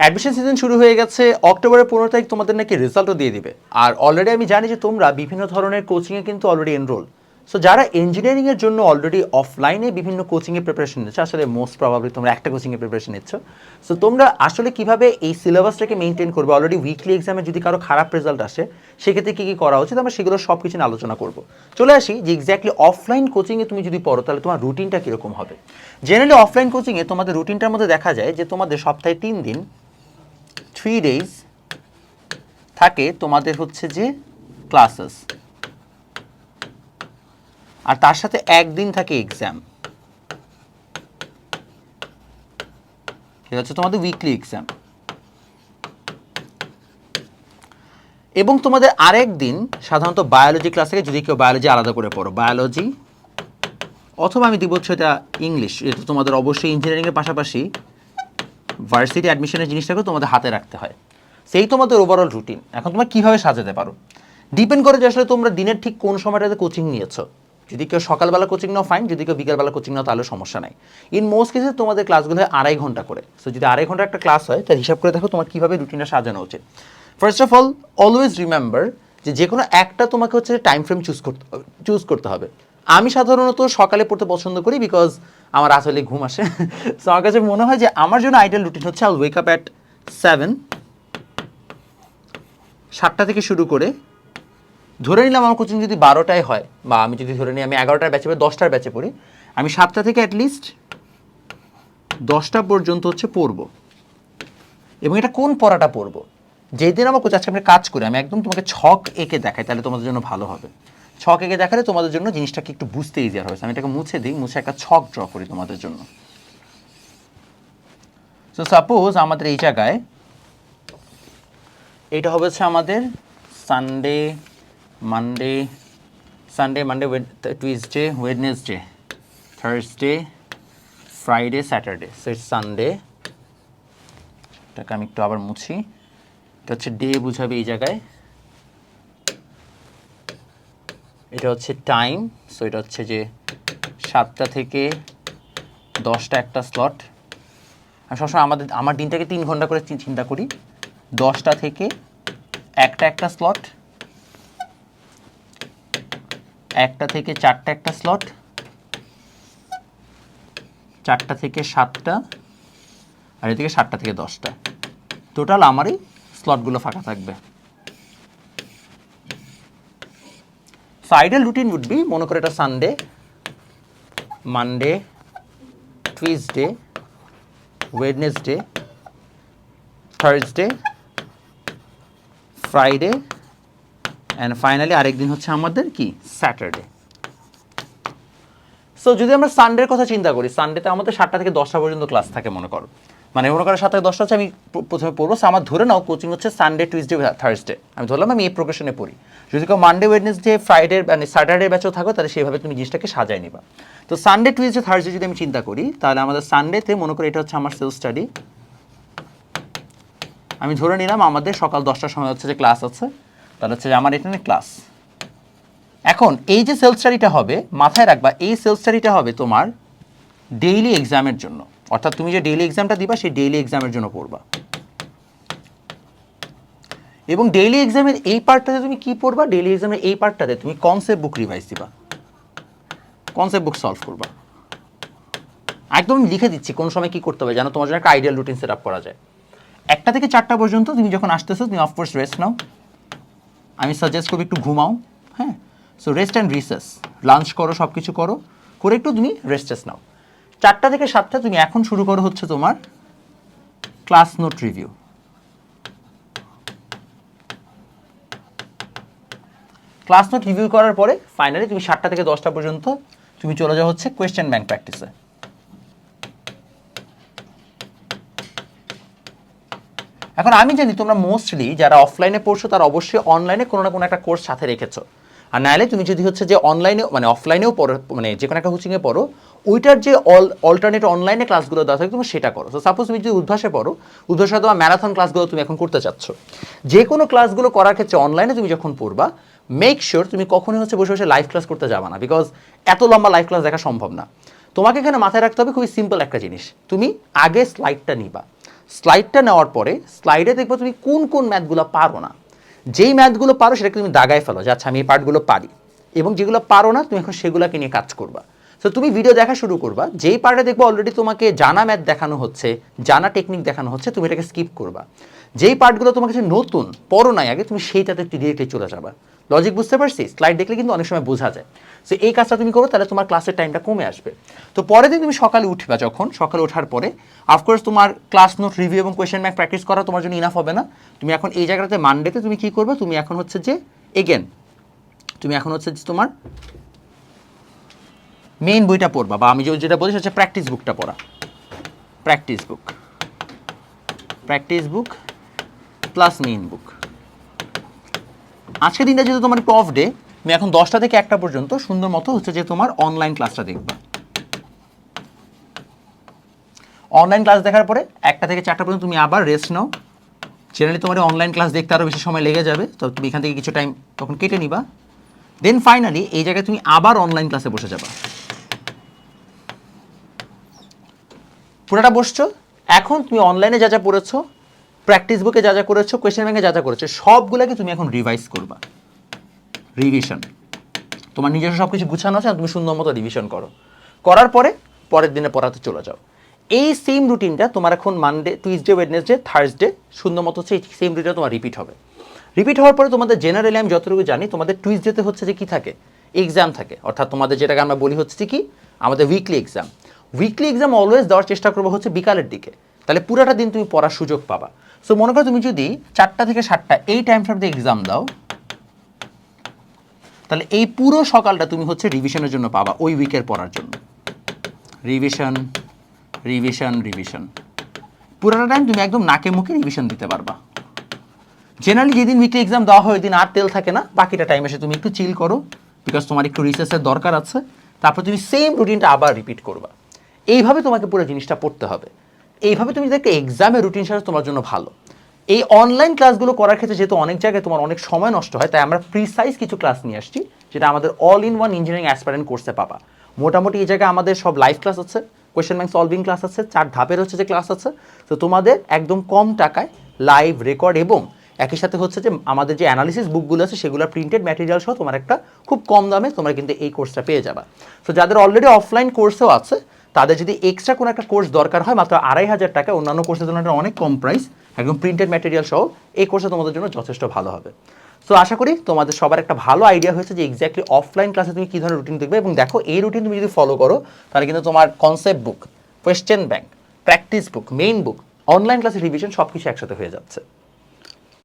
Admission season শুরু হয়ে গেছে অক্টোবরের পনেরো তারিখ তোমাদের নাকি রেজাল্টও দিয়ে দিবে। আর অলরেডি আমি জানি যে তোমরা বিভিন্ন ধরনের কোচিংয়ে কিন্তু অলরেডি এনরোল সো যারা ইঞ্জিনিয়ারিংয়ের জন্য অলরেডি অফলাইনে বিভিন্ন কোচিংয়ে প্রিপারেশন নিচ্ছ, আসলে মোস্ট প্রবাবলি তোমরা একটা কোচিংয়ে প্রিপারেশন নিচ্ছ। সো তোমরা আসলে কীভাবে এই সিলেবাসটাকে মেনটেন করবে? অলরেডি উইকলি এক্সামে যদি কারও খারাপ রেজাল্ট আসে, সেক্ষেত্রে কী কী করা উচিত? আমরা সেগুলো সব কিছু নিয়ে আলোচনা করব। চলে আসি যে এক্স্যাক্টলি অফলাইন কোচিংয়ে তুমি যদি পড়ো, তাহলে তোমার রুটিনটা কীরকম হবে? জেনারেলি অফলাইন কোচিংয়ে তোমাদের রুটিনটার মধ্যে দেখা যায় যে তোমাদের সপ্তাহে তিন দিন থ্রি ডেজ থাকে তোমাদের হচ্ছে যে ক্লাসেস আর তার সাথে একদিন থাকে এক্সাম ঠিক আছে, তোমাদের উইকলি এক্সাম এবং তোমাদের আরেক দিন সাধারণত বায়োলজি ক্লাস থেকে যদি কেউ বায়োলজি আলাদা করে পড়ো বায়োলজি অথবা আমি দিব হচ্ছে এটা ইংলিশ এটা তোমাদের অবশ্যই ইঞ্জিনিয়ারিংয়ের পাশাপাশি ভার্সিটি অ্যাডমিশনের জিনিসটাকেও তোমাদের হাতে রাখতে হয়। সেই তোমাদের ওভারঅল রুটিন এখন তোমরা কীভাবে সাজাতে পারো? ডিপেন্ড করে যে আসলে তোমরা দিনের ঠিক কোন সময়টাতে কোচিং নিয়েছো। যদি কেউ সকালবেলা কোচিং নাও ফাইন যদি কেউ বিকালবেলা কোচিং নাও, তাহলে সমস্যা নাই। ইন মোস্ট কেসে তোমাদের ক্লাসগুলো হয় আড়াই ঘণ্টা করে। সো যদি আড়াই ঘণ্টা একটা ক্লাস হয় তার হিসাব করে দেখো তোমার কীভাবে রুটিনটা সাজানো উচিত। First of all always remember যে যে কোনো একটা তোমাকে হচ্ছে টাইম ফ্রেম চুজ করতে চুজ করতে হবে। আমি সাধারণত সকালে পড়তে পছন্দ করি বিকজ আমার আসলে ঘুম আসে। সো আমার কাছে মনে হয় যে আমার জন্য আইডিয়াল রুটিন হচ্ছে all wake up at seven সাতটা থেকে শুরু করে ধরে নিলাম আমার কোচিং যদি বারোটায় হয় বা আমি যদি ধরে নিই আমি এগারোটার ব্যাচে পড়ি, দশটার ব্যাচে পড়ি, আমি সাতটা থেকে অ্যাটলিস্ট দশটা পর্যন্ত হচ্ছে পড়ব। এবং এটা কোন পড়াটা পড়ব? যেই দিন আমার কোচ আজকে আমি কাজ করি, আমি একদম তোমাকে ছক এঁকে দেখাই, তাহলে তোমাদের জন্য ভালো হবে। ছক এঁকে দেখালে তোমাদের জন্য জিনিসটাকে একটু বুঝতে ইজিয়ার হবে। আমি এটাকে মুছে দিই, মুছে একটা ছক ড্র করি তোমাদের জন্য। সো সাপোজ আমাদের এই জায়গায় এটা হবে হচ্ছে আমাদের Sunday Monday Sunday Monday Tuesday Wednesday Thursday Friday Saturday so Sunday এটাকে আমি একটু আবার মুছি। এটা হচ্ছে ডে বুঝাবে এই জায়গায়। এটা হচ্ছে টাইম সো এটা হচ্ছে যে সাতটা থেকে দশটা একটা স্লট আমি সবসময় আমাদের, আমার দিনটাকে তিন ঘণ্টা করে চিন্তা করি। দশটা থেকে একটা একটা স্লট একটা থেকে চারটা একটা স্লট চারটা থেকে সাতটা, আর এদিকে সাতটা থেকে দশটা। টোটাল আমারই স্লটগুলো ফাঁকা থাকবে। So ideal routine would be মনে করে এটা Sunday Monday Tuesday Wednesday Thursday Friday and finally আরেকদিন হচ্ছে আমাদের কি? স্যাটারডে সো যদি আমরা সানডের কথা চিন্তা করি সানডেতে আমাদের সাতটা থেকে দশটা পর্যন্ত ক্লাস থাকে মনে করো। মানে মনে করো সাতটা দশটা হচ্ছে আমি প্রথমে পড়ব। So, আমার ধরে নাও কোচিং হচ্ছে সানডে টুইসডে থার্সডে আমি ধরলাম আমি এই প্রোগ্রেশনে পড়ি। যদি কেউ মানডে ওয়েডনেসডে ফ্রাইডে মানে স্যাটারডে ব্যাচও থাকো, তাহলে সেইভাবে তুমি জিনিসটাকে সাজাই নিবা। তো সানডে টুইসডে থার্সডে যদি আমি চিন্তা করি, তাহলে আমাদের সানডেতে মনে করি এটা হচ্ছে আমার সেলফ স্টাডি আমি ধরে নিলাম আমাদের সকাল দশটার সময় হচ্ছে যে ক্লাস আছে, তাহলে হচ্ছে যে আমার এখানে ক্লাস এখন এই যে সেলফ স্টাডিটা হবে, মাথায় রাখবা, এই সেলফ স্টাডিটা হবে তোমার ডেইলি এক্সামের জন্য। অর্থাৎ তুমি যে ডেইলি এক্সামটা দিবা, সেই ডেইলি এক্সামের জন্য পড়বা। এবং ডেইলি এক্সামের এই পার্টটাতে তুমি কি পড়বা? ডেইলি এক্সামের এই পার্টটাতে তুমি কনসেপ্ট বুক রিভাইজ দিবা। কনসেপ্ট বুক সলভ করবা। একদম লিখে দিচ্ছি, কোন সময় কি করতে হবে? যেন তোমার জন্য একটা আইডিয়াল রুটিন সেট আপ করা যায়। একটা থেকে চারটা পর্যন্ত তুমি যখন আসতেছো, তুমি অফকোর্স রেস্ট নাও। আমি সাজেস্ট করব একটু ঘুমাও হ্যাঁ? So rest and recess lunch করো সব কিছু করো। করে একটু তুমি রেস্ট নাও। চারটা থেকে সাতটা তুমি এখন শুরু করো হচ্ছে তোমার class note review class note review করার পরে ফাইনালি তুমি সাতটা থেকে দশটা পর্যন্ত তুমি চলে যাও হচ্ছে কোয়েশ্চেন ব্যাংক প্র্যাকটিসে এখন আমি জানি তোমরা মোস্টলি যারা অফলাইনে পড়ছো তারা অবশ্যই অনলাইনে কোনো না কোনো একটা কোর্স সাথে রেখেছো। আর নাহলে তুমি যদি হচ্ছে যে অনলাইনে মানে অফলাইনেও পড়ো মানে যে কোনো একটা কোচিংয়ে পড়ো, ওইটার যে অল অল্টারনেট অনলাইনে ক্লাসগুলো দেওয়া থাকে, তুমি সেটা করো। তো সাপোজ তুমি যদি উদ্ভাসে পড়ো, উদ্ভাসে তোমার ম্যারাথন ক্লাসগুলো তুমি এখন করতে চাচ্ছ। যে কোনো ক্লাসগুলো করার ক্ষেত্রে অনলাইনে তুমি যখন পড়বা মেক শিওর তুমি কখনোই হচ্ছে বসে বসে লাইভ ক্লাস করতে যাবা না বিকজ এত লম্বা লাইভ ক্লাস দেখা সম্ভব না। তোমাকে এখানে মাথায় রাখতে হবে খুবই সিম্পল একটা জিনিস। তুমি আগে স্লাইডটা নিবা। স্লাইডটা নেওয়ার পরে স্লাইডে দেখব তুমি কোন কোন ম্যাথগুলো পারো না। যেই ম্যাথগুলো পারো সেটাকে তুমি দাগায় ফেলো যে আচ্ছা আমি এই পার্টগুলো পারি। এবং যেগুলো পারো না তুমি এখন সেগুলোকে নিয়ে কাজ করবা। তো তুমি ভিডিও দেখা শুরু করবা, যেই পার্টে দেখব অলরেডি তোমাকে জানা ম্যাথ দেখানো হচ্ছে, জানা টেকনিক দেখানো হচ্ছে, তুমি এটাকে স্কিপ করবা। যেই পার্টগুলো তোমার কাছে নতুন, পড়ো নাই আগে, তুমি সেইটাতে ডিরেক্টলি চলে যাবা। লজিক বুঝতে পারছি স্লাইড দেখলে কিন্তু অনেক সময় বোঝা যায়। সো এই কাজটা তুমি করো, তাহলে তোমার ক্লাসের টাইমটা কমে আসবে। তো পরের দিন তুমি সকালে উঠবা যখন, সকালে ওঠার পরে অফকোর্স তোমার ক্লাস নোট রিভিউ এবং কোয়েশ্চেন ম্যাক প্র্যাকটিস করা তোমার জন্য ইনাফ হবে না। তুমি এখন এই জায়গাটাতে মানডেতে তুমি কি করবে? তুমি এখন হচ্ছে যে এগেন তুমি এখন হচ্ছে যে তোমার মেইন বইটা পড়বা, বা আমি যেটা বলি সেটা প্র্যাকটিস বুকটা পড়া। Practice book practice book plus main book আজকের দিনটা যেহেতু তোমার একটু অফ ডে তুমি এখন দশটা থেকে একটা পর্যন্ত সুন্দর মতো হচ্ছে যে তোমার অনলাইন ক্লাসটা দেখবা। অনলাইন ক্লাস দেখার পরে একটা থেকে চারটা পর্যন্ত তুমি আবার রেস্ট নাও। জেনারেলি তোমার অনলাইন ক্লাস দেখতে আরও বেশি সময় লেগে যাবে, তো তুমি এখান থেকে কিছু টাইম তখন কেটে নিবা। দেন ফাইনালি এই জায়গায় তুমি আবার অনলাইন ক্লাসে বসে যাবা। পুরোটা বসছো, এখন তুমি অনলাইনে যা যা পড়েছো প্র্যাকটিস বুকে যা যা করেছ কোয়েশ্চেন ব্যাংকে যা যা করেছ, সবগুলোকে তুমি এখন রিভাইজ করবা। রিভিশন তোমার নিজস্ব সব কিছু গুছানো আছে তুমি সুন্দর মতো রিভিশন করো। করার পরে, পরের দিনে পড়াতে চলে যাও। এই সেম রুটিনটা তোমার এখন মানডে টুইসডে ওয়েডনেসডে থার্সডে সুন্দর মতো হচ্ছে সেম রুটিনটা তোমার রিপিট হবে। রিপিট হওয়ার পরে তোমাদের জেনারেলি আমি যতটুকু জানি, তোমাদের টুইসডেতে হচ্ছে যে কী থাকে? এক্সাম থাকে। অর্থাৎ তোমাদের যেটাকে আমরা বলি হচ্ছে কি? আমাদের weekly exam weekly exam always দেওয়ার চেষ্টা করব হচ্ছে বিকালের দিকে। তাহলে পুরোটা দিন তুমি পড়ার সুযোগ পাবা। সো মনে করো তুমি যদি চারটা থেকে সাতটা এই টাইম ফ্রেমতে এক্সাম দাও, তাহলে এই পুরো সকালটা তুমি হচ্ছে রিভিশনের জন্য পাবা ওই উইকের পড়ার জন্য। রিভিশন রিভিশন রিভিশন পুরোটা টাইম তুমি একদম নাকে মুখে রিভিশন দিতে পারবা। জেনারেলি যেদিন উইকলি এক্সাম দেওয়া হয় ওই দিন আর তেল থাকে না, বাকিটা টাইম এসে তুমি একটু চিল করো বিকজ তোমার একটু রিসার্চের দরকার আছে। তারপর তুমি সেম রুটিনটা আবার রিপিট করবা। এইভাবে তোমাকে পুরো জিনিসটা পড়তে হবে। এইভাবে তুমি একটা এক্সামের রুটিন সাথে তোমার জন্য ভালো। এই অনলাইন ক্লাসগুলো করার ক্ষেত্রে যেহেতু অনেক জায়গায় তোমার অনেক সময় নষ্ট হয়, তাই আমরা প্রিসাইজ কিছু ক্লাস নিয়ে আসছি, যেটা আমাদের all in one engineering aspirant কোর্সে পাবা। মোটামুটি এই জায়গায় আমাদের সব লাইভ ক্লাস আছে কোয়েশ্চেন ব্যাংক সলভিং ক্লাস আছে, চার ধাপের হচ্ছে যে ক্লাস আছে। তো তোমাদের একদম কম টাকায় লাইভ রেকর্ড এবং একই সাথে হচ্ছে যে আমাদের যে অ্যানালিসিস বুকগুলো আছে, সেগুলো প্রিন্টেড ম্যাটেরিয়াল সহ তোমার একটা খুব কম দামে তোমরা কিন্তু এই কোর্সটা পেয়ে যাবা। তো যাদের অলরেডি অফলাইন কোর্সেও আছে তাদের যদি এক্সট্রা কোনো একটা কোর্স দরকার হয়, মাত্র আড়াই হাজার টাকা অন্যান্য কোর্সের জন্য এটা অনেক কম প্রাইস একদম প্রিন্টেড ম্যাটেরিয়াল সহ এই কোর্সটা তোমাদের জন্য যথেষ্ট ভালো হবে। সো আশা করি তোমাদের সবার একটা ভালো আইডিয়া হয়েছে যে এক্স্যাক্টলি অফলাইন ক্লাসে তুমি কী ধরনের রুটিন দেখবে এবং দেখো এই রুটিন তুমি যদি ফলো করো, তাহলে কিন্তু তোমার concept book question bank practice book main book online ক্লাসের রিভিশন সব কিছু একসাথে হয়ে যাচ্ছে।